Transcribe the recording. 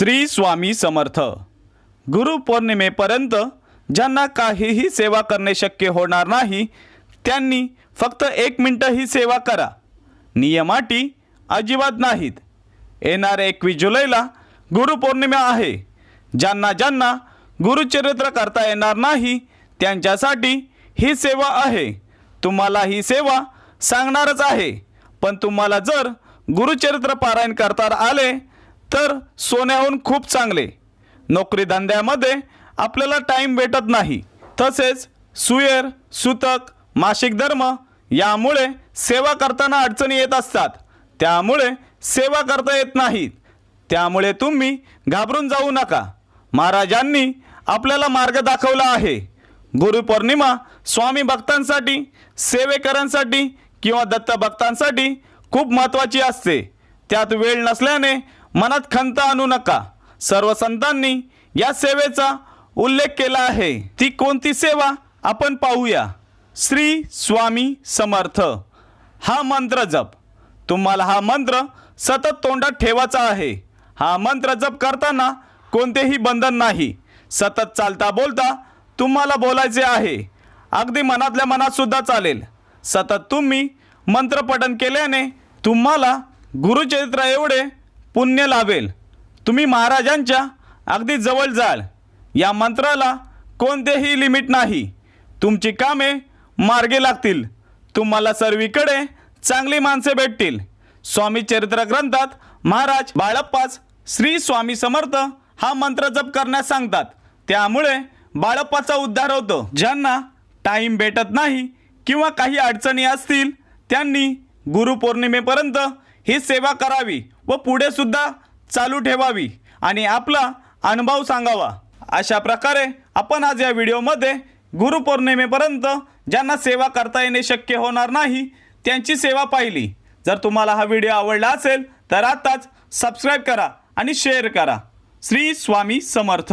श्री स्वामी समर्थ. गुरुपौर्णिमेपर्यंत ज्यांना काहीही सेवा करणे शक्य होणार नाही त्यांनी फक्त एक मिनटं ही सेवा करा. नियमाटी अजिबात नाहीत. येणार एकवीस जुलैला गुरुपौर्णिमा आहे. ज्यांना ज्यांना गुरुचरित्र करता येणार नाही त्यांच्यासाठी ही सेवा आहे. तुम्हाला ही सेवा सांगणारच आहे. पण तुम्हाला जर गुरुचरित्र पारायण करता आले तर सोन्याहून खूप चांगले. नोकरी धंद्यामध्ये आपल्याला टाईम भेटत नाही. तसेच सुयर सुतक मासिक धर्म यामुळे सेवा करताना अडचणी येत असतात. त्यामुळे सेवा करता येत नाहीत. त्यामुळे तुम्ही घाबरून जाऊ नका. महाराजांनी आपल्याला मार्ग दाखवला आहे. गुरुपौर्णिमा स्वामी भक्तांसाठी सेवेकरांसाठी किंवा दत्त भक्तांसाठी खूप महत्त्वाची असते. त्यात वेळ नसल्याने मनात खंत आणू नका. सर्व संतांनी या सेवेचा उल्लेख केला आहे. ती कोणती सेवा? आपण पाहूया. श्री स्वामी समर्थ. हा मंत्र जप. तुम्हाला हा मंत्र सतत तोंडात ठेवायचा आहे. हा मंत्र जप करताना कोणतेही बंधन नाही. सतत चालता बोलता तुम्हाला बोलायचे आहे. अगदी मनातल्या मनातसुद्धा चालेल. सतत तुम्ही मंत्रपठन केल्याने तुम्हाला गुरुचरित्र एवढे पुण्य लाभेल. तुम्ही महाराजांच्या अगदी जवळ जाल. या मंत्राला कोणतेही लिमिट नाही. तुमची कामे मार्गे लागतील. तुम्हाला सर्वीकडे चांगली माणसे भेटतील. स्वामी चरित्र ग्रंथात महाराज बाळप्पाच श्री स्वामी समर्थ हा मंत्र जप करण्यास सांगतात. त्यामुळे बाळप्पाचा उद्धार होतो. ज्यांना टाईम भेटत नाही किंवा काही अडचणी असतील त्यांनी गुरुपौर्णिमेपर्यंत ही सेवा करावी व पुढे सुद्धा चालू ठेवावी आणि आपला अनुभव सांगावा. अशा प्रकारे आपण आज या व्हिडिओमध्ये गुरुपौर्णिमेपर्यंत ज्यांना सेवा करता येणे शक्य होणार नाही त्यांची सेवा पाहिली. जर तुम्हाला हा व्हिडिओ आवडला असेल तर आत्ताच सबस्क्राईब करा आणि शेअर करा. श्री स्वामी समर्थ.